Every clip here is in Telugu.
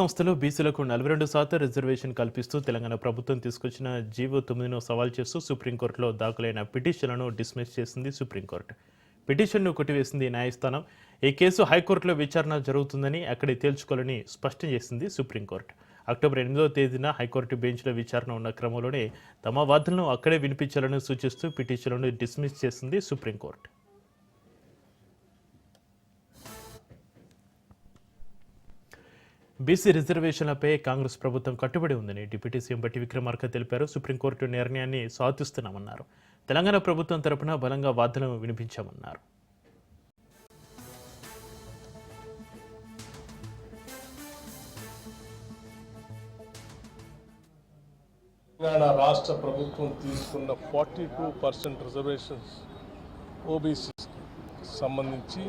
సంస్థలో బీసీలకు నలభై రెండు శాతం రిజర్వేషన్ కల్పిస్తూ తెలంగాణ ప్రభుత్వం తీసుకొచ్చిన జీవో తొమ్మిదిను సవాల్ చేస్తూ సుప్రీంకోర్టులో దాఖలైన పిటిషన్లను డిస్మిస్ చేసింది సుప్రీంకోర్టు. పిటిషన్ను కొట్టివేసింది న్యాయస్థానం. ఈ కేసు హైకోర్టులో విచారణ జరుగుతుందని అక్కడే తేల్చుకోవాలని స్పష్టం చేసింది సుప్రీంకోర్టు. అక్టోబర్ ఎనిమిదవ తేదీన హైకోర్టు బెంచ్లో విచారణ ఉన్న క్రమంలోనే తమ వాదనలను అక్కడే వినిపించాలని సూచిస్తూ పిటిషన్లను డిస్మిస్ చేసింది సుప్రీంకోర్టు. బీసీ రిజర్వేషన్లపై కాంగ్రెస్ ప్రభుత్వం కట్టుబడి ఉందని డిప్యూటీ సీఎం బట్టి విక్రమార్క తెలిపారు. సుప్రీంకోర్టు నిర్ణయాన్ని స్వాగతిస్తున్నామన్నారు తెలంగాణ ప్రభుత్వం తరపున బలంగా వాదనలు వినిపించామన్నారు. తెలంగాణ రాష్ట్ర ప్రభుత్వం తీసుకున్న ఫార్టీ టూ పర్సెంట్ రిజర్వేషన్స్ ఓబీసీస్కి సంబంధించి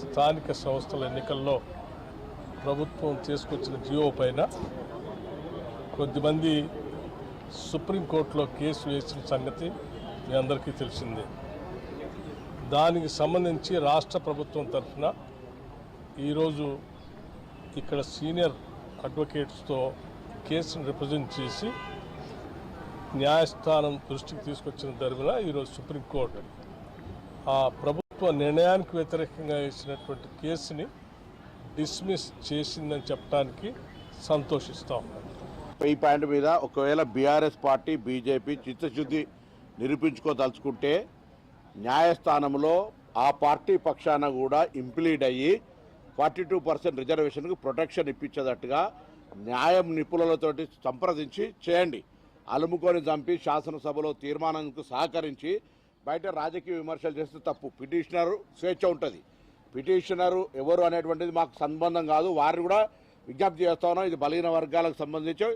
స్థానిక సంస్థల ఎన్నికల్లో ప్రభుత్వం తీసుకొచ్చిన జియో పైన కొద్దిమంది సుప్రీంకోర్టులో కేసు వేసిన సంగతి మీ అందరికీ తెలిసిందే. దానికి సంబంధించి రాష్ట్ర ప్రభుత్వం తరఫున ఈరోజు ఇక్కడ సీనియర్ అడ్వకేట్స్తో కేసును రిప్రజెంట్ చేసి న్యాయస్థానం దృష్టికి తీసుకొచ్చిన తరపున ఈరోజు సుప్రీంకోర్టు ఆ ప్రభుత్వ నిర్ణయానికి వ్యతిరేకంగా వేసినటువంటి కేసుని డిస్మిస్ చేసిందని చెప్పడానికి సంతోషిస్తాం ఈ పాయింట్ మీద ఒకవేళ బీఆర్ఎస్ పార్టీ బీజేపీ చిత్తశుద్ధి నిరూపించుకోదలుచుకుంటే న్యాయస్థానంలో ఆ పార్టీ పక్షాన కూడా ఇంప్లీడ్ అయ్యి ఫార్టీ టూ పర్సెంట్ రిజర్వేషన్కు ప్రొటెక్షన్ ఇప్పించేటట్టుగా న్యాయం నిపుణులతోటి సంప్రదించి చేయండి. అలుముకొని చంపి శాసనసభలో తీర్మానానికి సహకరించి బయట రాజకీయ విమర్శలు చేస్తే తప్పు. పిటిషనరు స్వేచ్ఛ ఉంటుంది. పిటిషనరు ఎవరు అనేటువంటిది మాకు సంబంధం కాదు. వారిని కూడా విజ్ఞప్తి చేస్తాను ఇది బలహీన వర్గాలకు సంబంధించి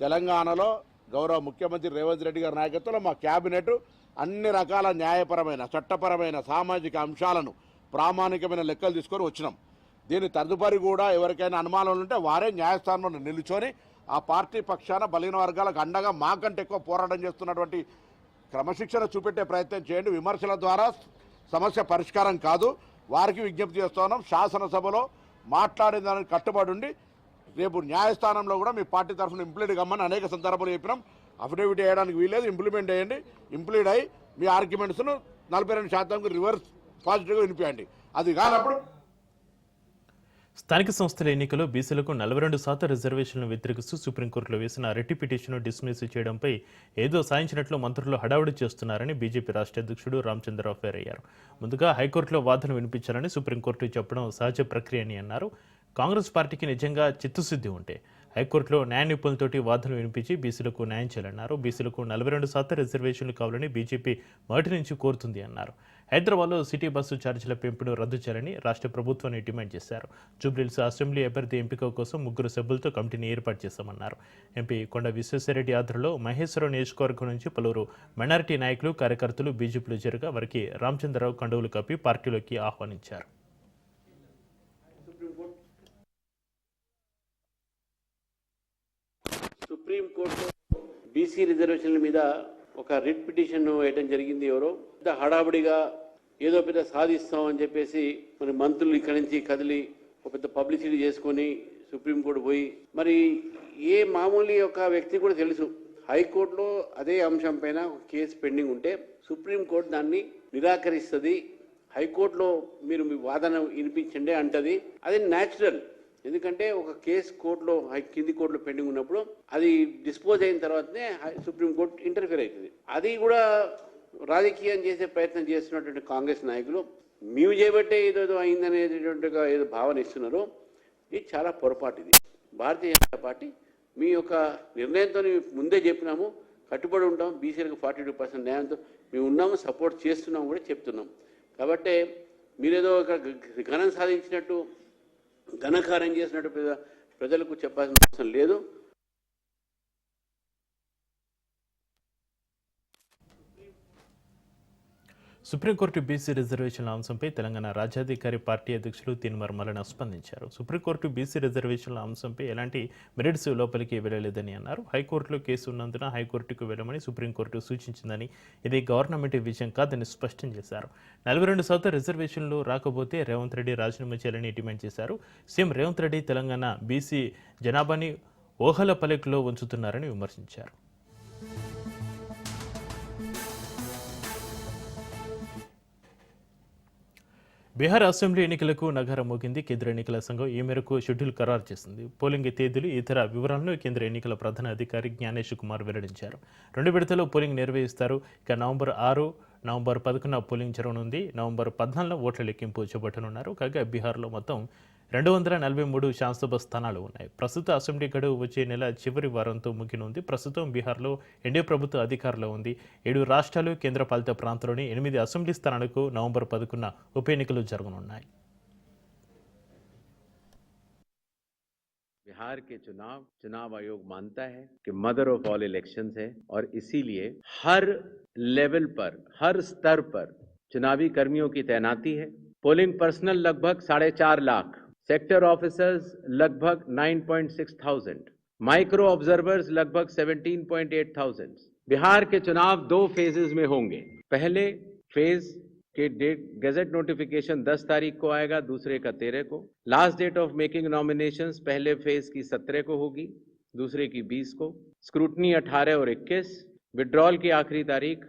తెలంగాణలో గౌరవ ముఖ్యమంత్రి రేవంత్ రెడ్డి గారి నాయకత్వంలో మా క్యాబినెట్ అన్ని రకాల న్యాయపరమైన చట్టపరమైన సామాజిక అంశాలను ప్రామాణికమైన లెక్కలు తీసుకొని వచ్చినాం. దీని తదుపరి కూడా ఎవరికైనా అనుమానాలు ఉంటే వారే న్యాయస్థానంలో నిలుచొని ఆ పార్టీ పక్షాన బలహీన వర్గాలకు అండగా మాకంటే ఎక్కువ పోరాటం చేస్తున్నటువంటి క్రమశిక్షణ చూపెట్టే ప్రయత్నం చేయండి. విమర్శల ద్వారా సమస్య పరిష్కారం కాదు. వారికి విజ్ఞప్తి చేస్తున్నాం శాసనసభలో మాట్లాడే దానికి కట్టుబడి ఉండి రేపు న్యాయస్థానంలో కూడా మీ పార్టీ తరఫున ఇంప్లీడ్ కమ్మని అనేక సందర్భాలు చెప్పినాం. అఫిడవిట్ వేయడానికి వీలేదు ఇంప్లిమెంట్ చేయండి ఇంప్లీడ్ అయ్యి మీ ఆర్గ్యుమెంట్స్ను నలభై రెండు శాతంకు రివర్స్ పాజిటివ్గా వినిపించండి అది కానప్పుడు స్థానిక సంస్థల ఎన్నికలో బీసీలకు నలభై రెండు శాతం రిజర్వేషన్లను వ్యతిరేకిస్తూ సుప్రీంకోర్టులో వేసిన రెట్టి పిటిషన్ను డిస్మిస్ చేయడంపై ఏదో సాధించినట్లు మంత్రులు హడావుడి చేస్తున్నారని బీజేపీ రాష్ట్ర అధ్యక్షుడు రామచంద్రరావు ఫేర్ అయ్యారు ముందుగా హైకోర్టులో వాదన వినిపించాలని సుప్రీంకోర్టు చెప్పడం సహజ ప్రక్రియ అని అన్నారు. కాంగ్రెస్ పార్టీకి నిజంగా చిత్తశుద్ధి ఉంటే హైకోర్టులో న్యాయ నిపుణులతోటి వాదనలు వినిపించి బీసీలకు న్యాయం చేయాలన్నారు. బీసీలకు నలభై రెండు శాతం రిజర్వేషన్లు కావాలని బీజేపీ మొదటి నుంచి కోరుతుంది అన్నారు. హైదరాబాద్లో సిటీ బస్సు ఛార్జీల పెంపును రద్దు చేయాలని రాష్ట్ర ప్రభుత్వాన్ని డిమాండ్ చేశారు. జూబ్లీహిల్స్ అసెంబ్లీ అభ్యర్థి ఎంపిక కోసం ముగ్గురు సభ్యులతో కమిటీని ఏర్పాటు చేశామన్నారు ఎంపీ కొండ విశ్వేశ్వరరెడ్డి ఆధ్వర్యంలో మహేశ్వరం నియోజకవర్గం నుంచి పలువురు మైనారిటీ నాయకులు కార్యకర్తలు బీజేపీలో చేరగా వారికి రామచంద్రరావు కండువులు కప్పి పార్టీలోకి ఆహ్వానించారు. సుప్రీంకోర్టు బీసీ రిజర్వేషన్ల మీద ఒక రిట్ పిటిషన్ వేయడం జరిగింది ఎవరో. పెద్ద హడావుడిగా ఏదో పెద్ద సాధిస్తాం అని చెప్పేసి మరి మంత్రులు ఇక్కడి నుంచి కదిలి ఒక పెద్ద పబ్లిసిటీ చేసుకొని సుప్రీంకోర్టు పోయి మరి ఏ మామూలు ఒక వ్యక్తి కూడా తెలుసు. హైకోర్టులో అదే అంశం పైన కేసు పెండింగ్ ఉంటే సుప్రీంకోర్టు దాన్ని నిరాకరిస్తుంది. హైకోర్టులో మీరు మీ వాదన వినిపించండి అంటది. అది న్యాచురల్ ఎందుకంటే ఒక కేసు కోర్టులో హై కింది కోర్టులో పెండింగ్ ఉన్నప్పుడు అది డిస్పోజ్ అయిన తర్వాతనే హై- సుప్రీంకోర్టు ఇంటర్ఫియర్ అవుతుంది. అది కూడా రాజకీయం చేసే ప్రయత్నం చేస్తున్నటువంటి కాంగ్రెస్ నాయకులు మేము చేయబట్టే ఏదో ఏదో అయిందనేటటువంటిగా ఏదో భావన ఇస్తున్నారు. ఇది చాలా పొరపాటు ఇది. భారతీయ జనతా పార్టీ మీ యొక్క నిర్ణయంతో ముందే చెప్పినాము. కట్టుబడి ఉంటాం. బీసీలకు ఫార్టీ టూ పర్సెంట్ న్యాయంతో మేము ఉన్నాము. సపోర్ట్ చేస్తున్నాం కూడా చెప్తున్నాం. కాబట్టి మీరేదో ఒక ఘనం సాధించినట్టు ఘనకారం చేసినట్టు ప్రజలకు చెప్పాల్సిన అవసరం లేదు. సుప్రీంకోర్టు బీసీ రిజర్వేషన్ల అంశంపై తెలంగాణ రాజ్యాధికారి పార్టీ అధ్యక్షులు తీన్మార్ మల్లన స్పందించారు. సుప్రీంకోర్టు బీసీ రిజర్వేషన్ల అంశంపై ఎలాంటి మెరిట్స్ లోపలికి వెళ్ళలేదని అన్నారు. హైకోర్టులో కేసు ఉన్నందున హైకోర్టుకు వెళ్ళమని సుప్రీంకోర్టు సూచించిందని ఇది గవర్నమెంట్ విజయం కాదని స్పష్టం చేశారు. నలభై రెండు శాతం రిజర్వేషన్లు రాకపోతే రేవంత్ రెడ్డి రాజీనామా చేయాలని డిమాండ్ చేశారు. సీఎం రేవంత్ రెడ్డి తెలంగాణ బీసీ జనాభాని ఓహల పలికలో ఉంచుతున్నారని విమర్శించారు. బీహార్ అసెంబ్లీ ఎన్నికలకు నగరం మోగింది కేంద్ర ఎన్నికల సంఘం. ఈ మేరకు షెడ్యూల్ ఖరారు చేసింది. పోలింగ్ తేదీలు ఇతర వివరాలను కేంద్ర ఎన్నికల ప్రధాన అధికారి జ్ఞానేష్ కుమార్ వెల్లడించారు. రెండు విడతలో పోలింగ్ నిర్వహిస్తారు. ఇక నవంబర్ ఆరు నవంబర్ పదకొండున పోలింగ్ జరగనుంది. నవంబర్ పద్నాలుగున ఓట్ల లెక్కింపు చేపట్టనున్నారు. కాగా బీహార్లో మొత్తం రెండు వందల నలభై మూడు శాసనసభ స్థానాలు ఉన్నాయి ప్రస్తుత అసెంబ్లీ గడువు వచ్చే నెల చివరి వారంతో ముగినుంది ప్రస్తుతం బీహార్లో ఎన్డీఏ ప్రభుత్వ అధికారంలో ఉంది ఏడు రాష్ట్రాలు కేంద్రపాలిత ప్రాంతాల్లోని ఎనిమిది అసెంబ్లీ స్థానాలకు నవంబర్ పదకొండున ఉప ఎన్నికలు జరగనున్నాయి बिहार के चुनाव चुनाव आयोग मानता है कि मदर ऑफ ऑल इलेक्शंस है और इसीलिए हर लेवल पर हर स्तर पर चुनावी कर्मियों की तैनाती है पोलिंग पर्सनल लगभग साढ़े चार लाख सेक्टर ऑफिसर्स लगभग 9.6 थाउज़ेंड माइक्रो ऑब्जर्वर्स लगभग 17.8 थाउज़ेंड बिहार के चुनाव दो फेजेस में होंगे। पहले फ़ेज़ के डेट गजट नोटिफिकेशन 10 तारीख को आएगा, दूसरे का 13 को। Last date of making nominations पहले फ़ेज़ की 17 को होगी, दूसरे की 20 को। स्क्रूटनी 18 और 21 विड्रॉल की आखिरी तारीख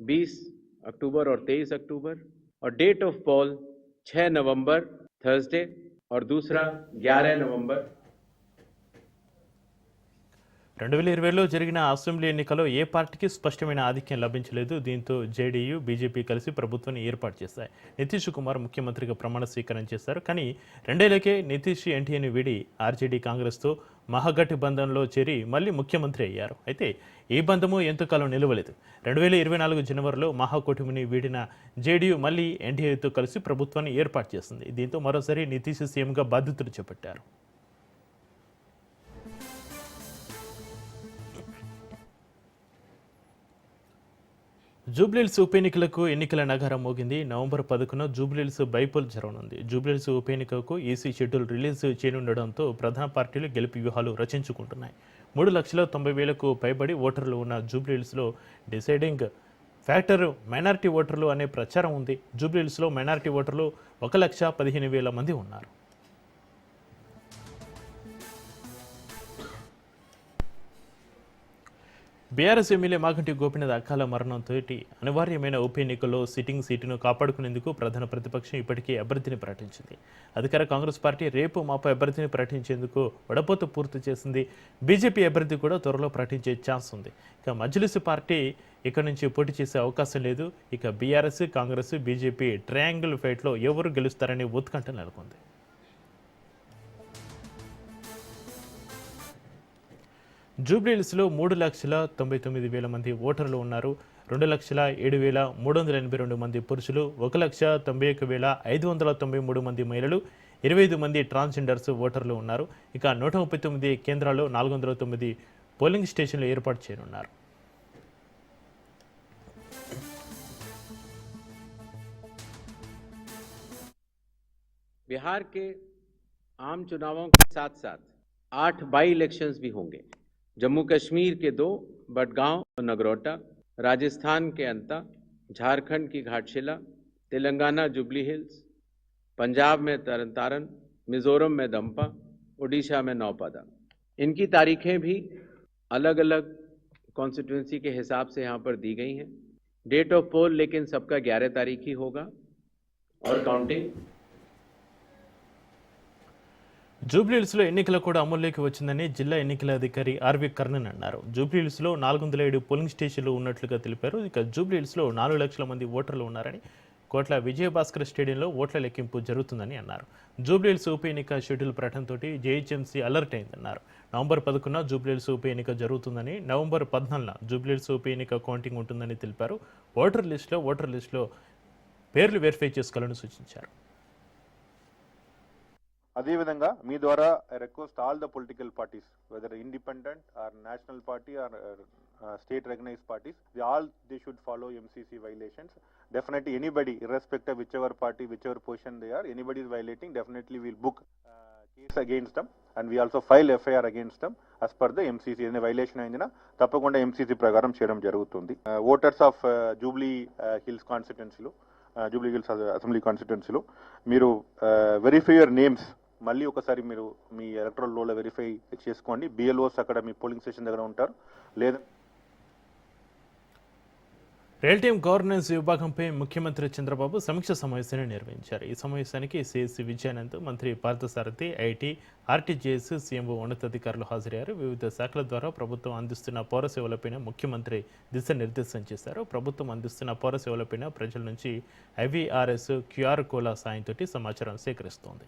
20 अक्टूबर और 23 अक्टूबर। और डेट ऑफ़ पॉल 6 नवंबर थर्सडे और दूसरा 11 नवंबर రెండు వేల ఇరవైలో జరిగిన అసెంబ్లీ ఎన్నికల్లో ఏ పార్టీకి స్పష్టమైన ఆధిక్యం లభించలేదు దీంతో జేడీయూ బీజేపీ కలిసి ప్రభుత్వాన్ని ఏర్పాటు చేశాయి నితీష్ కుమార్ ముఖ్యమంత్రిగా ప్రమాణ స్వీకారం చేశారు కానీ రెండేళ్లకే నితీష్ ఎన్టీఏని వీడి ఆర్జేడీ కాంగ్రెస్తో మహాగఠబంధన్లో చేరి మళ్ళీ ముఖ్యమంత్రి అయ్యారు అయితే ఈ బంధము ఎంతకాలం నిలవలేదు. రెండు వేల ఇరవై నాలుగు జనవరిలో మహాకూటమిని వీడిన జేడీయూ మళ్ళీ ఎన్డీఏతో కలిసి ప్రభుత్వాన్ని ఏర్పాటు చేసింది. దీంతో మరోసారి నితీష్ సీఎంగా బాధ్యతలు చేపట్టారు. జూబ్లీల్స్ ఉప ఎన్నికలకు ఎన్నికల నగరం మోగింది. నవంబర్ పదకొండున జూబ్లీల్స్ బైపోల్ జరగనుంది. జూబ్లీల్స్ ఉప ఎన్నికకు ఈసీ షెడ్యూల్ రిలీజ్ చేయనుండడంతో ప్రధాన పార్టీలు గెలుపు వ్యూహాలు రచించుకుంటున్నాయి. మూడు లక్షల తొంభై వేలకు పైబడి ఓటర్లు ఉన్న జూబ్లీల్స్లో డిసైడింగ్. ఫ్యాక్టర్ మైనారిటీ ఓటర్లు అనే ప్రచారం ఉంది. జూబ్లీల్స్లో మైనార్టీ ఓటర్లు ఒక లక్ష పదిహేను వేల మంది ఉన్నారు. బీఆర్ఎస్ ఎమ్మెల్యే మాగంటి గోపినాథ్ అకాల మరణంతో అనివార్యమైన ఉప ఎన్నికల్లో సిట్టింగ్ సీటును కాపాడుకునేందుకు ప్రధాన ప్రతిపక్షం ఇప్పటికే అభ్యర్థిని ప్రకటించింది. అధికార కాంగ్రెస్ పార్టీ రేపు మాపై అభ్యర్థిని ప్రకటించేందుకు వడపోత పూర్తి చేసింది. బీజేపీ అభ్యర్థి కూడా త్వరలో ప్రకటించే ఛాన్స్ ఉంది. ఇక మజ్లిస్ పార్టీ ఇక్కడ నుంచి పోటీ చేసే అవకాశం లేదు. ఇక బీఆర్ఎస్ కాంగ్రెస్ బీజేపీ ట్రయాంగిల్ ఫైట్లో ఎవరు గెలుస్తారనే ఉత్కంఠ నెలకొంది. జూబ్లీహిల్స్లో మూడు లక్షల తొంభై తొమ్మిది వేల మంది ఓటర్లు ఉన్నారు రెండు లక్షల ఏడు వేల మూడు వందల ఎనభై రెండు మంది పురుషులు ఒక లక్ష తొంభై ఒక వేల ఐదు వందల తొంభై మూడు మంది మహిళలు ఇరవై ఐదు మంది ట్రాన్స్జెండర్స్ ఓటర్లు ఉన్నారు ఇక నూట ముప్పై తొమ్మిది కేంద్రాల్లో నాలుగు వందల తొమ్మిది పోలింగ్ స్టేషన్లు ఏర్పాటు చేయనున్నారు बिहार के आम चुनावों के साथ साथ आठ बाई इलेक्शंस भी होंगे जम्मू कश्मीर के दो, बडगांव और नगरोटा, राजस्थान के अंता, झारखंड की घाटशिला, तेलंगाना जुबली हिल्स, पंजाब में तरन तारन मिजोरम में दंपा उड़ीसा में नौपदा। इनकी तारीखें भी अलग अलग कॉन्स्टिट्यूंसी के हिसाब से यहाँ पर दी गई हैं। डेट ऑफ़ पोल लेकिन सबका ग्यारह तारीख ही होगा। और काउंटिंग జూబ్లీహిల్స్లో ఎన్నికలు కూడా అమల్లోకి వచ్చిందని జిల్లా ఎన్నికల అధికారి ఆర్వి కర్ణన్ అన్నారు. జూబ్లీహిల్స్లో నాలుగు వందల ఏడు పోలింగ్ స్టేషన్లు ఉన్నట్లుగా తెలిపారు. ఇక జూబ్లీహిల్స్లో నాలుగు లక్షల మంది ఓటర్లు ఉన్నారని కోట్ల విజయభాస్కర్ స్టేడియంలో ఓట్ల లెక్కింపు జరుగుతుందని అన్నారు. జూబ్లీహిల్స్ ఉప ఎన్నిక షెడ్యూల్ ప్రకటనతో జేహెచ్ఎంసీ అలర్ట్ అయిందన్నారు. నవంబర్ పదకొండున జూబ్లీహిల్స్ ఉప ఎన్నిక జరుగుతుందని నవంబర్ పద్నాలుగున జూబ్లీహిల్స్ ఉప ఎన్నిక కౌంటింగ్ ఉంటుందని తెలిపారు. ఓటర్ లిస్టులో ఓటర్ లిస్టులో పేర్లు వెరిఫై చేసుకోవాలని సూచించారు. అదేవిధంగా మీ ద్వారా I request all the political parties whether independent or national party or state recognise parties the all the should follow MCC violations definitely anybody irrespective whichever party whichever position they are anybody is violating definitely will book case against them and we also file FIR against them as per the MCC ఏదైనా వైలేషన్ అయిందినా తప్పకుండా ఎంసీసీ ప్రకారం చేయడం జరుగుతుంది. ఓటర్స్ ఆఫ్ జూబ్లీ హిల్స్ కాన్స్టిట్యున్సీలో జూబ్లీ హిల్స్ అసెంబ్లీ కాన్స్టిట్యున్సీలో మీరు వెరిఫై యువర్ నేమ్స్ మళ్ళీ ఒకసారి మీరు మీ ఎలక్ట్రల్ రోల్లో వెరిఫై చేసుకోండి. బిఎల్ఓస్ అక్కడ మీ పోలింగ్ స్టేషన్ దగ్గర ఉంటారు. లేదా. రియల్ టైమ్ గవర్నెన్స్ విభాగంపై ముఖ్యమంత్రి చంద్రబాబు సమీక్ష సమావేశాన్ని నిర్వహించారు. ఈ సమావేశానికి సిఎస్సి విజయానంద్ మంత్రి పార్థసారథి ఐటీ ఆర్టీజీఎస్ సీఎంఓ ఉన్నతాధికారులు హాజరయ్యారు. వివిధ శాఖల ద్వారా ప్రభుత్వం అందిస్తున్న పౌర ముఖ్యమంత్రి ముఖ్యమంత్రి దిశానిర్దేశం చేశారు. ప్రభుత్వం అందిస్తున్న పౌరసేవలపైన ప్రజల నుంచి ఐవీఆర్ఎస్ క్యూఆర్ కోల సాయంతో సమాచారం సేకరిస్తోంది.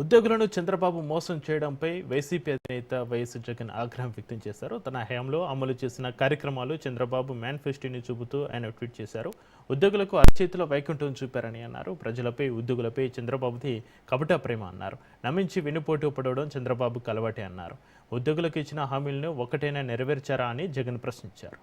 ఉద్యోగులను చంద్రబాబు మోసం చేయడంపై వైసీపీ అధినేత వైఎస్ జగన్ ఆగ్రహం వ్యక్తం చేశారు. తన హయాంలో అమలు చేసిన కార్యక్రమాలు చంద్రబాబు మేనిఫెస్టోని చూపుతూ ఆయన ట్వీట్ చేశారు. ఉద్యోగులకు అరచేతిలో వైకుంఠం చూపారని అన్నారు. ప్రజలపై ఉద్యోగులపై చంద్రబాబుది కపట ప్రేమ అన్నారు. నమ్మించి వెన్నుపోటు పడవడం చంద్రబాబుకు అలవాటే అన్నారు. ఉద్యోగులకు ఇచ్చిన హామీలను ఒకటైనా నెరవేర్చారా అని జగన్ ప్రశ్నించారు.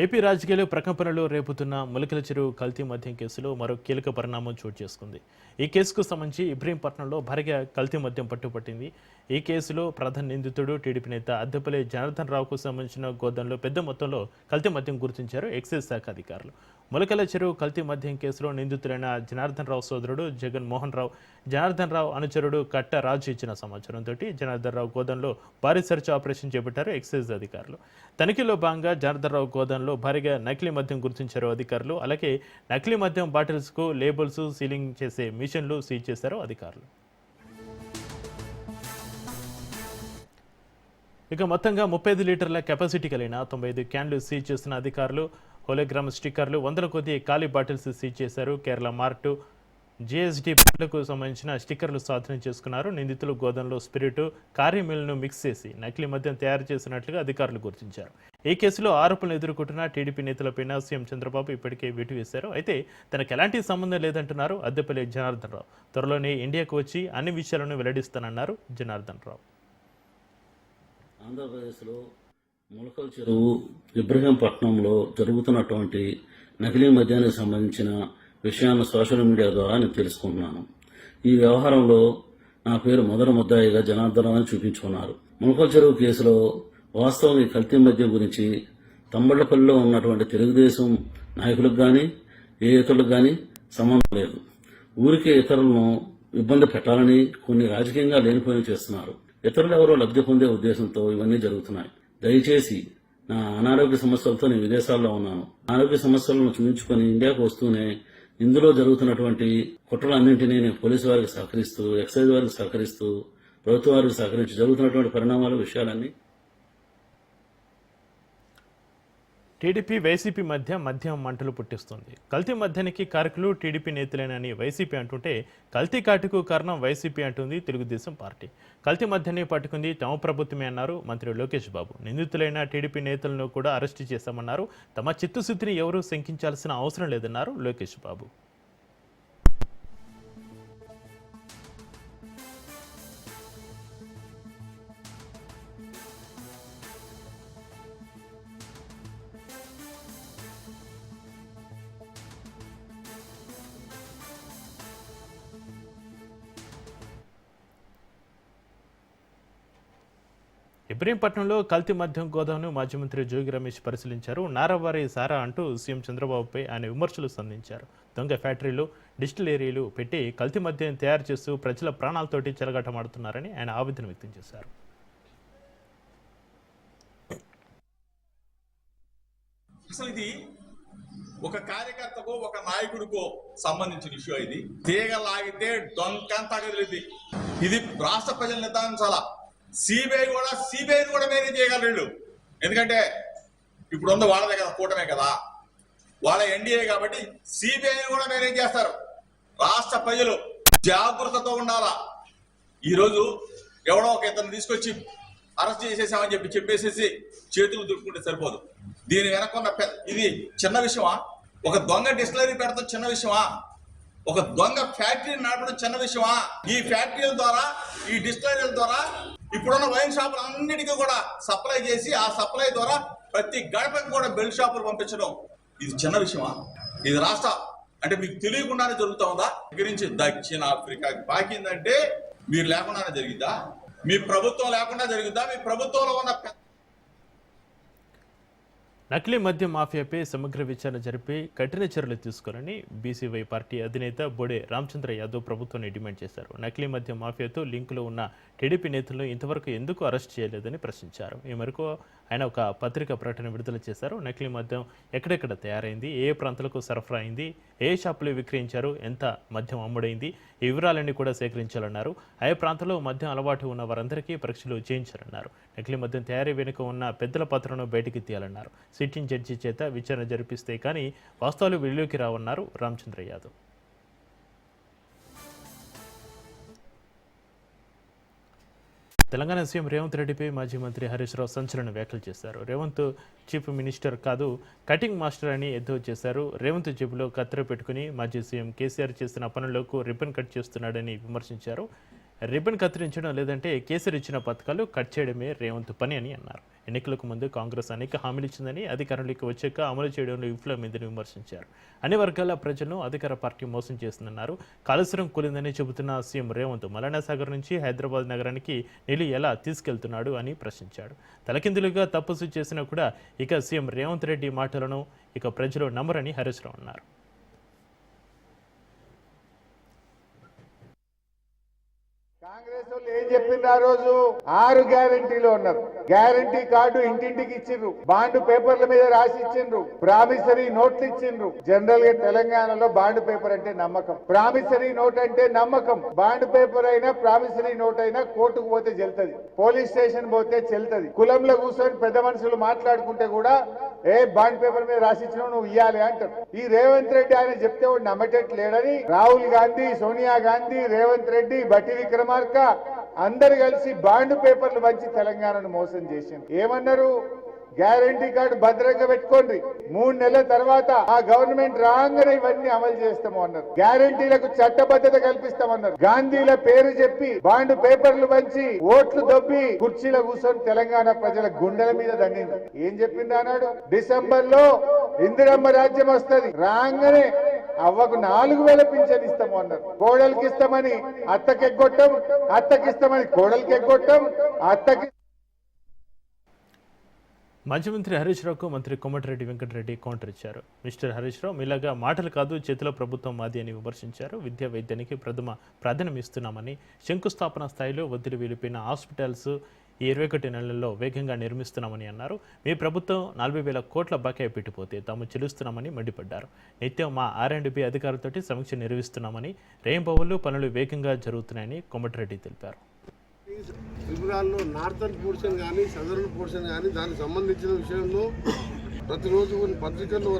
ఏపీ రాజకీయాలు ప్రకంపనలు రేపుతున్న ములకల చెరువు కల్తీ మద్యం కేసులో మరో కీలక పరిణామం చోటు చేసుకుంది. ఈ కేసుకు సంబంధించి ఇబ్రహీంపట్నంలో భారీగా కల్తీ మద్యం పట్టుపట్టింది. ఈ కేసులో ప్రధాన నిందితుడు టీడీపీ నేత అద్దెపల్లి జనార్దన్ రావుకు సంబంధించిన గోదాంలో పెద్ద మొత్తంలో కల్తీ మద్యం గుర్తించారు ఎక్సైజ్ శాఖ అధికారులు. మొలకల చెరువు కల్తీ మద్యం కేసులో నిందితులైన జనార్దన్ రావు సోదరుడు జగన్మోహన్ రావు జనార్దన్ రావు అనుచరుడు కట్ట రాజు ఇచ్చిన సమాచారంతో జనార్దన్ రావు గోదంలో భారీ సెర్చ్ ఆపరేషన్ చేపట్టారు ఎక్సైజ్ అధికారులు. తనిఖీలో భాగంగా జనార్దన్ రావు గోదంలో భారీగా నకిలీ మద్యం గుర్తించారు అధికారులు. అలాగే నకిలీ మద్యం బాటిల్స్కు లేబుల్స్ సీలింగ్ చేసే మిషన్లు సీజ్ చేశారు అధికారులు. ఇక మొత్తంగా ముప్పై ఐదు లీటర్ల కెపాసిటీ కలిగిన తొంభై ఐదు క్యాన్లు సీజ్ చేసిన అధికారులు హోలోగ్రామ్ స్టిక్కర్లు వందల కొద్ది ఖాళీ బాటిల్స్ సీజ్ చేశారు. కేరళ మార్టు జిఎస్డి కు సంబంధించిన స్టిక్కర్లు స్వాధీనం చేసుకున్నారు. నిందితులు గోదంలో స్పిరిట్ కార్యమిల్ను మిక్స్ చేసి నకిలీ మద్యం తయారు చేసినట్లుగా అధికారులు గుర్తించారు. ఈ కేసులో ఆరోపణలు ఎదుర్కొంటున్న టీడీపీ నేతలపైన సీఎం చంద్రబాబు ఇప్పటికే వేటు వేశారు అయితే తనకు ఎలాంటి సంబంధం లేదంటున్నారు అద్దెపల్లి జనార్దన్ రావు. త్వరలోనే ఇండియాకు వచ్చి అన్ని విషయాలను వెల్లడిస్తానన్నారు జనార్దన్ రావు. ఆంధ్రప్రదేశ్లో ములకల్ చెరువు ఇబ్రహీంపట్నంలో జరుగుతున్నటువంటి నకిలీ మద్యానికి సంబంధించిన విషయాలను సోషల్ మీడియా ద్వారా నేను తెలుసుకుంటున్నాను. ఈ వ్యవహారంలో నా పేరు మొదటి ముద్దాయిగా జనార్దన్ అని చూపించుకున్నారు. ములకల్ చెరువు కేసులో వాస్తవం ఈ కల్తీ మద్యం గురించి తమ్మళ్ళపల్లిలో ఉన్నటువంటి తెలుగుదేశం నాయకులకు కానీ ఏ ఇతరులకు కానీ సంబంధం లేదు. ఊరికే ఇతరులను ఇబ్బంది పెట్టాలని కొన్ని రాజకీయంగా లేనిపోయిన చేస్తున్నారు. ఇతరులు ఎవరో లబ్ధి పొందే ఉద్దేశంతో ఇవన్నీ జరుగుతున్నాయి. దయచేసి నా అనారోగ్య సమస్యలతో నేను విదేశాల్లో ఉన్నాను. ఆరోగ్య సమస్యలను చూపించుకొని ఇండియాకు వస్తూనే ఇందులో జరుగుతున్నటువంటి కుట్రలన్నింటినీ నేను పోలీసు వారికి సహకరిస్తూ ఎక్సైజ్ వారికి సహకరిస్తూ ప్రభుత్వ వారికి సహకరించి జరుగుతున్నటువంటి పరిణామాలు విషయాలన్నీ టీడీపీ వైసీపీ మధ్య మద్యం మంటలు పుట్టిస్తుంది. కల్తీ మధ్యానికి కారకులు టీడీపీ నేతలేనని వైసీపీ అంటుంటే కల్తీ కాటుకు కారణం వైసీపీ అంటుంది తెలుగుదేశం పార్టీ. కల్తీ మధ్యాన్ని పట్టుకుంది తమ ప్రభుత్వమే అన్నారు మంత్రి లోకేష్ బాబు. నిందితులైన టీడీపీ నేతలను కూడా అరెస్టు చేశామన్నారు. తమ చిత్తశుద్ధిని ఎవరూ శంకించాల్సిన అవసరం లేదన్నారు లోకేష్ బాబు. ఇబ్రహీంపట్నంలో కల్తీ మద్యం గోదాను మాజీ మంత్రి జోగి రమేష్ పరిశీలించారు. నారవారి సారా అంటూ సీఎం చంద్రబాబుపై ఆయన విమర్శలు సంధించారు. దొంగ ఫ్యాక్టరీలు డిస్టిలరీలు పెట్టి కల్తీ మద్యం తయారు చేస్తూ ప్రజల ప్రాణాలతోటి చెలగాటమాడుతున్నారని ఆయన ఆవేదన వ్యక్తం చేశారు. అసలు ఇది ఒక కార్యకర్తకో ఒక నాయకుడికో సంబంధించిన ఇష్యూ ఇది. తీగ లాగితే డొంకంతా కదిలింది ఇది రాష్ట్ర ప్రజలు నిర్ధారించాలా? సిబిఐ కూడా సిబిఐని కూడా మేనేజ్ చేయగలరు వీళ్ళు. ఎందుకంటే ఇప్పుడు ఉంది వాళ్ళదే కదా కూటమే కదా. వాళ్ళ ఎన్డీఏ కాబట్టి సిబిఐని కూడా మేనేజ్ చేస్తారు. రాష్ట్ర ప్రజలు జాగ్రత్తతో ఉండాలా? ఈరోజు ఎవడో ఒక ఇతను తీసుకొచ్చి అరెస్ట్ చేసేసామని చెప్పి చెప్పేసేసి చేతులు దుట్టుకుంటే సరిపోదు. దీని వెనకున్న పెద్ద ఇది చిన్న విషయమా? ఒక దొంగ డిస్టిలరీ పెడతాం చిన్న విషయమా? ఒక దొంగ ఫ్యాక్టరీ నడపడం చిన్న విషయమా? ఈ ఫ్యాక్టరీల ద్వారా ఈ డిస్టిలరీల ద్వారా ఇప్పుడున్న వైన్ షాపులు అన్నిటికీ కూడా సప్లై చేసి ఆ సప్లై ద్వారా ప్రతి గడపకి కూడా బెల్ట్ షాపులు పంపించడం. ఇది చిన్న విషయమా? ఇది రాష్ట్ర అంటే మీకు తెలియకుండానే జరుగుతా ఉందా? గురించి దక్షిణ ఆఫ్రికాకి బాకిందంటే మీరు లేకుండానే జరిగిద్దా మీ ప్రభుత్వం లేకుండా జరిగిందా? మీ ప్రభుత్వంలో ఉన్న పెద్ద నకిలీ మద్యం మాఫియాపై సమగ్ర విచారణ జరిపి కఠిన చర్యలు తీసుకోవాలని బీసీవై పార్టీ అధినేత బొడే రామచంద్ర యాదవ్ ప్రభుత్వాన్ని డిమాండ్ చేశారు. నకిలీ మద్యం మాఫియాతో లింకులో ఉన్న టీడీపీ నేతలను ఇంతవరకు ఎందుకు అరెస్ట్ చేయలేదని ప్రశ్నించారు. ఈ మేరకు ఆయన ఒక పత్రిక ప్రకటన విడుదల చేశారు. నకిలీ మద్యం ఎక్కడెక్కడ తయారైంది? ఏ ప్రాంతాలకు సరఫరా అయింది? ఏ షాపులు విక్రయించారు? ఎంత మద్యం అమ్ముడైంది? ఈ వివరాలన్నీ కూడా సేకరించాలన్నారు. ఆయా ప్రాంతంలో మద్యం అలవాటు ఉన్న వారందరికీ పరీక్షలు చేయించాలన్నారు. నకిలీ మద్యం తయారీ వెనుక ఉన్న పెద్దల పాత్రను బయటికి తీయాలన్నారు. సిట్టింగ్ జడ్జి చేత విచారణ జరిపిస్తే కానీ వాస్తవాలు వెలుగులోకి రావన్నారు రామచంద్ర యాదవ్. తెలంగాణ సీఎం రేవంత్ రెడ్డిపై మాజీ మంత్రి హరీష్ రావు సంచలన వ్యాఖ్యలు చేశారు. రేవంత్ చీఫ్ మినిస్టర్ కాదు కటింగ్ మాస్టర్ అని ఎద్దో చేశారు. రేవంత్ జేబులో కత్తెర పెట్టుకుని మాజీ సీఎం కేసీఆర్ చేసిన పనులకు రిబ్బన్ కట్ చేస్తున్నాడని విమర్శించారు. రిబ్బన్ కత్తిరించడం లేదంటే కేసీఆర్ ఇచ్చిన పథకాలు కట్ చేయడమే రేవంత్ పని అని అన్నారు. ఎన్నికలకు ముందు కాంగ్రెస్ అనేక హామీలు ఇచ్చిందని అధికారంలోకి వచ్చాక అమలు చేయడంలో విఫలమైందని విమర్శించారు. అన్ని వర్గాల ప్రజలను అధికార పార్టీ మోసం చేస్తుందన్నారు. కాళేశ్వరం కూలిందని చెబుతున్న సీఎం రేవంత్ మలానాసాగర్ నుంచి హైదరాబాద్ నగరానికి నీళ్ళు ఎలా తీసుకెళ్తున్నాడు అని ప్రశ్నించాడు. తలకిందులుగా తపస్సు చేసినా కూడా ఇక సీఎం రేవంత్ రెడ్డి మాటలను ఇక ప్రజలు నమ్మరని హరీశ్రావు అన్నారు. కాంగ్రెస్ వాళ్ళు ఏం చెప్పింది ఆ రోజు? ఆరు గ్యారంటీలో ఉన్నారు. గ్యారంటీ కార్డు ఇంటింటికి ఇచ్చిండ్రు. బాండ్ పేపర్ల మీద రాసి ఇచ్చిండ్రు. ప్రామిసరీ నోట్లు ఇచ్చిండ్రు. జనరల్గా తెలంగాణలో బాండ్ పేపర్ అంటే నమ్మకం. ప్రామిసరీ నోట్ అంటే నమ్మకం. బాండ్ పేపర్ అయినా ప్రామిసరీ నోట్ అయినా కోర్టుకు పోతే చెల్తది పోలీస్ స్టేషన్ పోతే చెల్తది. కులంలో కూర్చొని పెద్ద మనుషులు మాట్లాడుకుంటే కూడా ఏ బాండ్ పేపర్ మీద రాసిచ్చినావు నువ్వు ఇయ్యాలి అంటారు ఈ రేవంత్ రెడ్డి ఆయన చెప్తే వాడు నమ్మటట్లేడని రాహుల్ గాంధీ సోనియా గాంధీ రేవంత్ రెడ్డి బట్టి విక్రమార్క అందరు కలిసి బాండ్ పేపర్లు మంచి తెలంగాణను మోసం చేసింది ఏమన్నారు? గ్యారంటీ కార్డు భద్రంగా పెట్టుకోండి. మూడు నెలల తర్వాత ఆ గవర్నమెంట్ రాగానే ఇవన్నీ అమలు చేస్తాము అన్నారు. గ్యారంటీలకు చట్టబద్ధత కల్పిస్తామన్నారు గాంధీల పేరు చెప్పి బాండ్ పేపర్లు పంచి ఓట్లు దొబ్బి కుర్చీలో కూర్చొని తెలంగాణ ప్రజల గుండెల మీద దండింది. ఏం చెప్పింది అన్నాడు డిసెంబర్లో ఇందిరమ్మ రాజ్యం వస్తది. రాగానే అవ్వకు నాలుగు వేల పింఛన్ ఇస్తాము అన్నారు. కోడలికి ఇస్తామని అత్తకి ఎగ్గొట్టం అత్తకి ఇస్తామని కోడలికి ఎగ్గొట్టం అత్తకి మాజీ మంత్రి హరీష్ రావుకు మంత్రి కోమటిరెడ్డి వెంకటరెడ్డి కౌంటర్ ఇచ్చారు. మిస్టర్ హరీష్ రావు మీలాగా మాటలు కాదు చేతిలో ప్రభుత్వం మాది అని విమర్శించారు. విద్యా వైద్యానికి ప్రథమ ప్రాధాన్యం ఇస్తున్నామని శంకుస్థాపన స్థాయిలో ఒత్తిడి వెళ్ళిపోయిన హాస్పిటల్స్ ఈ ఇరవై ఒకటి నెలల్లో వేగంగా నిర్మిస్తున్నామని అన్నారు. మీ ప్రభుత్వం నలభై వేల కోట్ల బకాయి పెట్టిపోతే తాము చెల్లిస్తున్నామని మండిపడ్డారు. నిత్యం మా ఆర్ అండ్ బి అధికారులతోటి సమీక్ష నిర్వహిస్తున్నామని రేయింబవళ్ళు పనులు వేగంగా జరుగుతున్నాయని కొమటిరెడ్డి తెలిపారు. త్రిపురాల్లో నార్థన్ పోర్షన్ కానీ సదరన్ పోర్షన్ కానీ దానికి సంబంధించిన విషయంలో ప్రతిరోజు కొన్ని పత్రికల్లో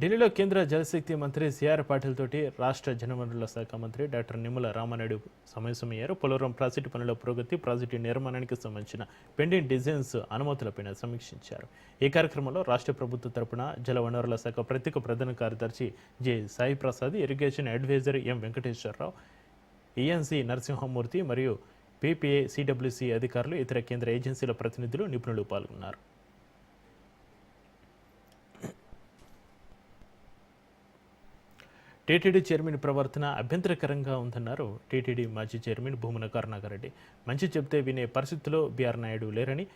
ఢిల్లీలో కేంద్ర జలశక్తి మంత్రి సిఆర్ పాటిల్ తోటి రాష్ట్ర జనవనరుల శాఖ మంత్రి డాక్టర్ నిమ్మల రామానాయుడు సమావేశమయ్యారు. పోలవరం ప్రాజెక్టు పనుల పురోగతి ప్రాజెక్టు నిర్మాణానికి సంబంధించిన పెండింగ్ డిజైన్స్ అనుమతులపైన సమీక్షించారు. ఈ కార్యక్రమంలో రాష్ట్ర ప్రభుత్వ తరపున జలవనరుల శాఖ ప్రత్యేక ప్రధాన కార్యదర్శి J. Sai Prasad irrigation advisor M. Venkateswararao ENC Narasimhamurthy మరియు పీపీఏ సిడబ్ల్యూసీ అధికారులు ఇతర కేంద్ర ఏజెన్సీల ప్రతినిధులు నిపుణులు పాల్గొన్నారు. టీటీడీ చైర్మన్ ప్రవర్తన అభ్యంతరకరంగా ఉందన్నారు. టీటీడీ మాజీ చైర్మన్ భూమన కరుణాకరెడ్డి మంచి చెప్తే వినే పరిస్థితిలో బీఆర్ నాయుడు లేరని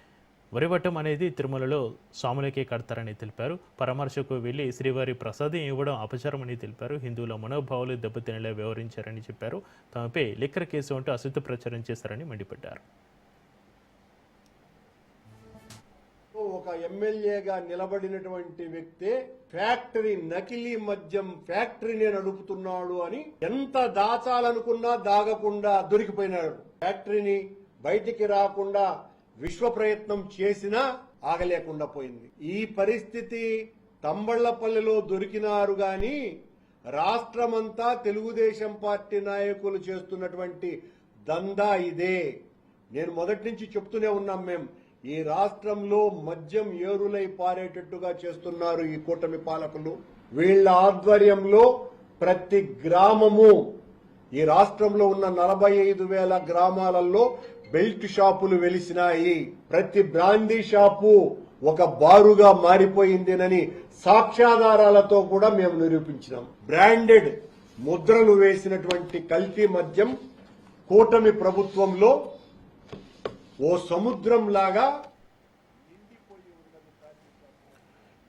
వరివట్టం అనేది తిరుమలలో స్వాములకే కడతారని తెలిపారు. పరామర్శకు వెళ్ళి శ్రీవారి ప్రసాదం ఇవ్వడం అపచారమని తెలిపారు. హిందువుల మనోభావాలు దెబ్బతినేలా వ్యవహరించారని చెప్పారు. తమపై లిక్కర్ కేసు అంటూ అసత్య ప్రచారం చేశారని మండిపడ్డారు. ఒక ఎమ్మెల్యేగా నిలబడినటువంటి వ్యక్తే ఫ్యాక్టరీ నకిలీ మద్యం ఫ్యాక్టరీని నడుపుతున్నాడు అని ఎంత దాచాలనుకున్నా దాగకుండా దొరికిపోయినాడు. ఫ్యాక్టరీని బయటికి రాకుండా విశ్వ ప్రయత్నం చేసినా ఆగలేకుండా పోయింది. ఈ పరిస్థితి తంబళ్ళపల్లిలో దొరికినారు గాని రాష్ట్రమంతా తెలుగుదేశం పార్టీ నాయకులు చేస్తున్నటువంటి దందా ఇదే. నేను మొదటి నుంచి చెప్తూనే ఉన్నాం మేం. ఈ రాష్ట్రంలో మద్యం ఏరులై పారేటట్టుగా చేస్తున్నారు ఈ కూటమి పాలకులు. వీళ్ళ ఆధ్వర్యంలో ప్రతి గ్రామము ఈ రాష్ట్రంలో ఉన్న నలభై ఐదు వేల గ్రామాలలో బెల్ట్ షాపులు వెలిసినాయి. ప్రతి బ్రాందీ షాపు ఒక బారుగా మారిపోయిందేనని సాక్ష్యాధారాలతో కూడా మేము నిరూపించినాం. బ్రాండెడ్ ముద్రలు వేసినటువంటి కల్తీ మద్యం కూటమి ప్రభుత్వంలో ఓ సముద్రం లాగా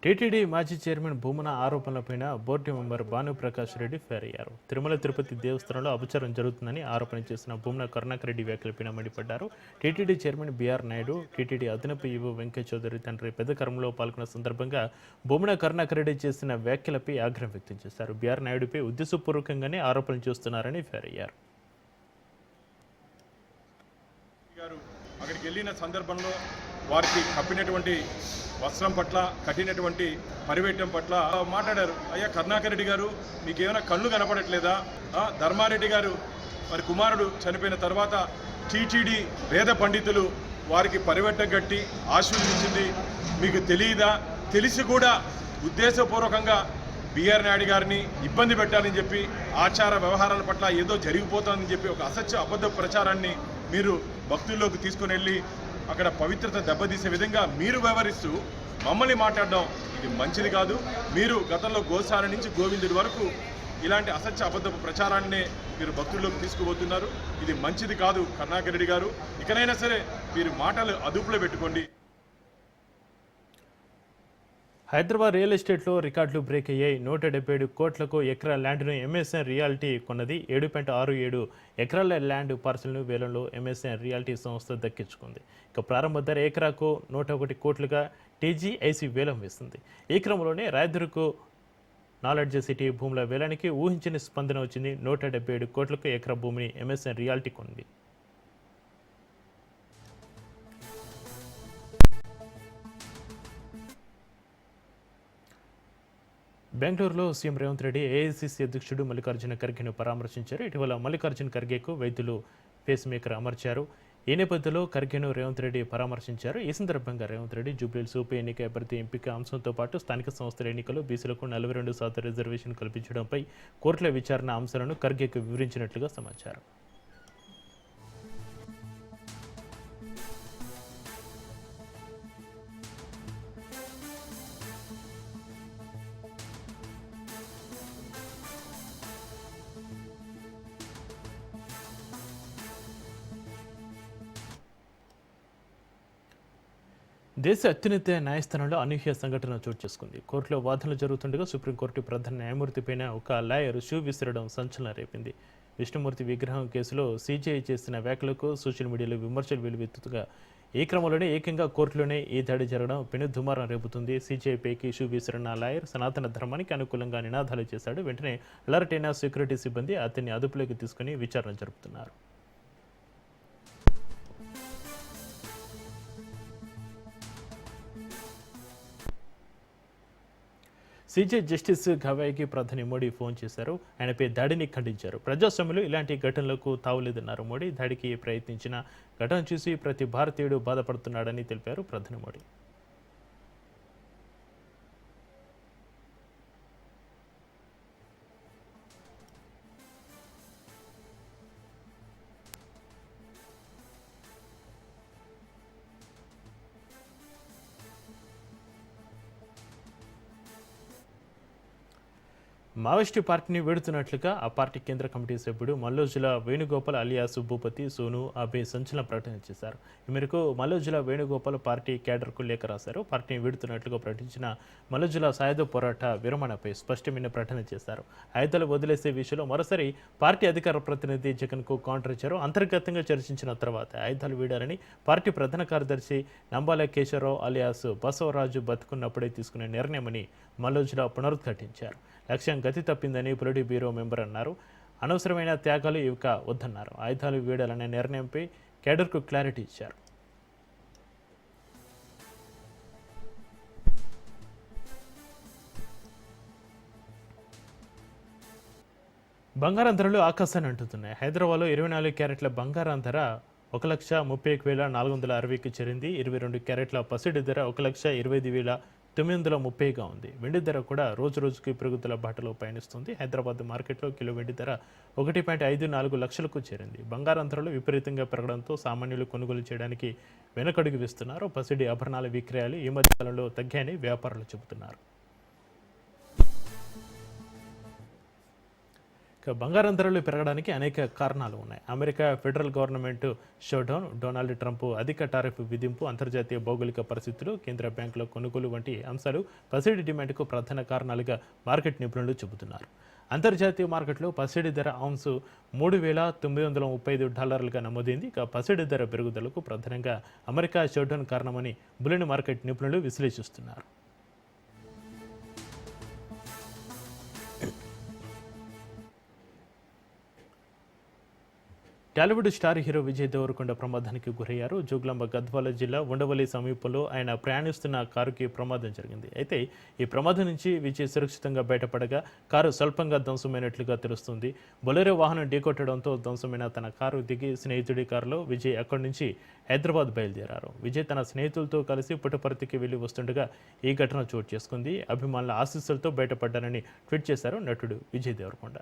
టీటీడీ మాజీ chairman Bhumana ఆరోపణలపైన board member Bhanuprakash Reddy fire అయ్యారు తిరుమల తిరుపతి దేవస్థానంలో అపచారం జరుగుతుందని ఆరోపణ చేసిన భూమన కరుణాకర్ రెడ్డి వ్యాఖ్యలపైన మండిపడ్డారు. TTD chairman BR Naidu TTD అదనపు ఈవో వెంకయ్య చౌదరి తండ్రి పెద్ద కర్మలో పాల్గొన్న సందర్భంగా భూమన కరుణాకర్ రెడ్డి చేసిన వ్యాఖ్యలపై ఆగ్రహం వ్యక్తం చేశారు. బీఆర్ నాయుడుపై ఉద్దేశపూర్వకంగానే ఆరోపణలు చేస్తున్నారని ఫైర్ అయ్యారు గారు అక్కడికి వెళ్ళిన సందర్భంలో వారికి కప్పినటువంటి వస్త్రం పట్ల కట్టినటువంటి పరివేటం పట్ల మాట్లాడారు. అయ్యా కరుణాకర్ రెడ్డి గారు మీకు ఏమైనా కళ్ళు కనపడట్లేదా? ధర్మారెడ్డి గారు మరి కుమారుడు చనిపోయిన తర్వాత టీటీడీ వేద పండితులు వారికి పరివేటం కట్టి ఆశీర్వదించింది. మీకు తెలియదా? తెలిసి కూడా ఉద్దేశపూర్వకంగా బిఆర్ నాయుడు గారిని ఇబ్బంది పెట్టాలని చెప్పి ఆచార వ్యవహారాల పట్ల ఏదో జరిగిపోతుందని చెప్పి ఒక అసత్య అబద్ధ ప్రచారాన్ని మీరు భక్తుల్లోకి తీసుకుని వెళ్ళి అక్కడ పవిత్రత దెబ్బతీసే విధంగా మీరు వ్యవహరిస్తూ మమ్మల్ని మాట్లాడడం ఇది మంచిది కాదు. మీరు గతంలో గోసాల నుంచి గోవిందుడి వరకు ఇలాంటి అసత్య అబద్ధపు ప్రచారాన్నే మీరు భక్తుల్లోకి తీసుకుపోతున్నారు. ఇది మంచిది కాదు కరుణాకర్ రెడ్డి గారు. ఇకనైనా సరే మీరు మాటలు అదుపులో పెట్టుకోండి. హైదరాబాద్ రియల్ ఎస్టేట్లో రికార్డులు బ్రేక్ అయ్యాయి. నూట డెబ్బై ఏడు కోట్లకు ఎకరా ల్యాండ్ను ఎంఎస్ఎన్ రియాలిటీ కొన్నది. ఏడు పాయింట్ ఆరు ఏడు ఎకరాల ల్యాండ్ పార్సల్ను వేలంలో ఎంఎస్ఎన్ రియాలిటీ సంస్థ దక్కించుకుంది. ఇక ప్రారంభ ధర ఎకరాకు నూట ఒకటి కోట్లుగా టీజీఐసి వేలం వేస్తుంది ఈ క్రమంలోనే రాయదుర్కు నాలెడ్జ్ సిటీ భూముల వేలానికి ఊహించని స్పందన వచ్చింది. నూట డెబ్బై ఏడు కోట్లకు ఎకరా భూమిని ఎంఎస్ఎన్ రియాలిటీ కొంది బెంగళూరులో సీఎం రేవంత్ రెడ్డి ఏఐసిసి అధ్యక్షుడు మల్లికార్జున ఖర్గేను పరామర్శించారు. ఇటీవల మల్లికార్జున ఖర్గేకు వైద్యులు పేస్ మేకర్ అమర్చారు. ఈ నేపథ్యంలో ఖర్గేను రేవంత్ రెడ్డి పరామర్శించారు. ఈ సందర్భంగా రేవంత్ రెడ్డి జూబ్లీహిల్స్ ఉప ఎన్నిక అభ్యర్థి ఎంపిక అంశంతో పాటు స్థానిక సంస్థల ఎన్నికలు బీసీలకు నలభై రెండు శాతం రిజర్వేషన్ కల్పించడంపై కోర్టుల విచారణ అంశాలను ఖర్గేకు వివరించినట్లుగా సమాచారం. దేశ అత్యున్నత న్యాయస్థానంలో అనూహ్య సంఘటన చోటు చేసుకుంది. కోర్టులో వాదనలు జరుగుతుండగా సుప్రీంకోర్టు ప్రధాన న్యాయమూర్తి పైన ఒక లాయర్ షూ విసిరడం సంచలనం రేపింది. విష్ణుమూర్తి విగ్రహం కేసులో సీజీఐ చేసిన వ్యాఖ్యలకు సోషల్ మీడియాలో విమర్శలు వెలువెత్తుగా ఈ క్రమంలోనే ఏకంగా కోర్టులోనే ఈ దాడి జరగడం పెను దుమారం రేపుతుంది. సీజీఐపైకి షూ విసిరిన లాయర్ సనాతన ధర్మానికి అనుకూలంగా నినాదాలు చేశాడు. వెంటనే అలర్ట్ అయిన సెక్యూరిటీ సిబ్బంది అతన్ని అదుపులోకి తీసుకుని విచారణ జరుపుతున్నారు. సీజే జస్టిస్ గవాయికి ప్రధాని మోడీ ఫోన్ చేశారు. ఆయనపై దాడిని ఖండించారు. ప్రజాస్వామ్యంలో ఇలాంటి ఘటనలకు తావులేదన్నారు మోడీ. దాడికి ప్రయత్నించిన ఘటన చూసి ప్రతి భారతీయుడు బాధపడుతున్నాడని తెలిపారు ప్రధాని మోడీ. మావోయిస్టు పార్టీని వేడుతున్నట్లుగా ఆ పార్టీ కేంద్ర కమిటీ సభ్యుడు మల్లోజుల వేణుగోపాల్ అలియాస్ భూపతి సోను అబే సంచలన ప్రకటన చేశారు. ఈ మేరకు మల్లోజుల వేణుగోపాల్ పార్టీ కేడర్కు లేఖ రాశారు. పార్టీని వేడుతున్నట్లుగా ప్రకటించిన మల్లోజుల సాయుధ పోరాట విరమణపై స్పష్టమైన ప్రకటన చేశారు. ఆయుధాలు వదిలేసే విషయంలో మరోసారి పార్టీ అధికార ప్రతినిధి జగన్కు కౌంటర్ ఇచ్చారు. అంతర్గతంగా చర్చించిన తర్వాత ఆయుధాలు వీడారని పార్టీ ప్రధాన కార్యదర్శి నంబాల కేశవరావు అలియాస్ బసవరాజు బతుకున్నప్పుడే తీసుకునే నిర్ణయమని మల్లోజుల పునరుద్ఘాటించారు. లక్ష్యం గతి తప్పిందని పొలిటీ బ్యూరో మెంబర్ అన్నారు. అనవసరమైన త్యాగాలు ఇక వద్దన్నారు. ఆయుధాలు వీడాలనే నిర్ణయంపై కేడర్కు క్లారిటీ ఇచ్చారు. బంగారం ధరలు ఆకాశాన్ని అంటుతున్నాయి. హైదరాబాద్లో ఇరవై నాలుగు క్యారెట్ల బంగారం ధర ఒక లక్ష ముప్పై ఒక వేల నాలుగు వందల అరవైకి చేరింది. ఇరవై రెండు క్యారెట్ల పసిడి ధర ఒక లక్ష ఇరవై ఐదు వేల తొమ్మిది వందల ముప్పైగా ఉంది. వెండి ధర కూడా రోజు రోజుకి పెరుగుదల బాటలో పయనిస్తుంది. హైదరాబాద్ మార్కెట్లో కిలో వెండి ధర ఒకటి పాయింట్ ఐదు నాలుగు లక్షలకు చేరింది. బంగారం ధరలు విపరీతంగా పెరగడంతో సామాన్యులు కొనుగోలు చేయడానికి వెనకడుగు వేస్తున్నారు. పసిడి ఆభరణాల విక్రయాలు ఈ మధ్య కాలంలో తగ్గాయని వ్యాపారులు చెబుతున్నారు. ఇక బంగారం ధరలు పెరగడానికి అనేక కారణాలు ఉన్నాయి. America federal government shutdown Donald Trump అధిక టారిఫ్ విధింపు అంతర్జాతీయ భౌగోళిక పరిస్థితులు కేంద్ర బ్యాంకుల కొనుగోలు వంటి అంశాలు పసిడి డిమాండ్కు ప్రధాన కారణాలుగా మార్కెట్ నిపుణులు చెబుతున్నారు. అంతర్జాతీయ మార్కెట్లో పసిడి ధర ఔన్స్ మూడు వేల తొమ్మిది వందల ముప్పై ఐదు డాలర్లుగా నమోదైంది. ఇక పసిడి ధర పెరుగుదలకు ప్రధానంగా అమెరికా షోడౌన్ కారణమని బులెన్ మార్కెట్ నిపుణులు విశ్లేషిస్తున్నారు. Tollywood star hero Vijay Deverakonda ప్రమాదానికి గురయ్యారు. జోగులాంబ గద్వాల జిల్లా ఉండవల్లి సమీపంలో ఆయన ప్రయాణిస్తున్న కారుకి ప్రమాదం జరిగింది. అయితే ఈ ప్రమాదం నుంచి విజయ్ సురక్షితంగా బయటపడగా కారు స్వల్పంగా ధ్వంసమైనట్లుగా తెలుస్తుంది. బొలెరో వాహనం ఢీకొట్టడంతో ధ్వంసమైన తన కారు దిగి స్నేహితుడి కారులో విజయ్ అక్కడి నుంచి హైదరాబాద్ బయలుదేరారు. విజయ్ తన స్నేహితులతో కలిసి పుట్టపర్తికి వెళ్ళి వస్తుండగా ఈ ఘటన చోటు చేసుకుంది. అభిమానుల ఆశీస్సులతో బయటపడ్డారని ట్వీట్ చేశారు నటుడు విజయ్ దేవరకొండ.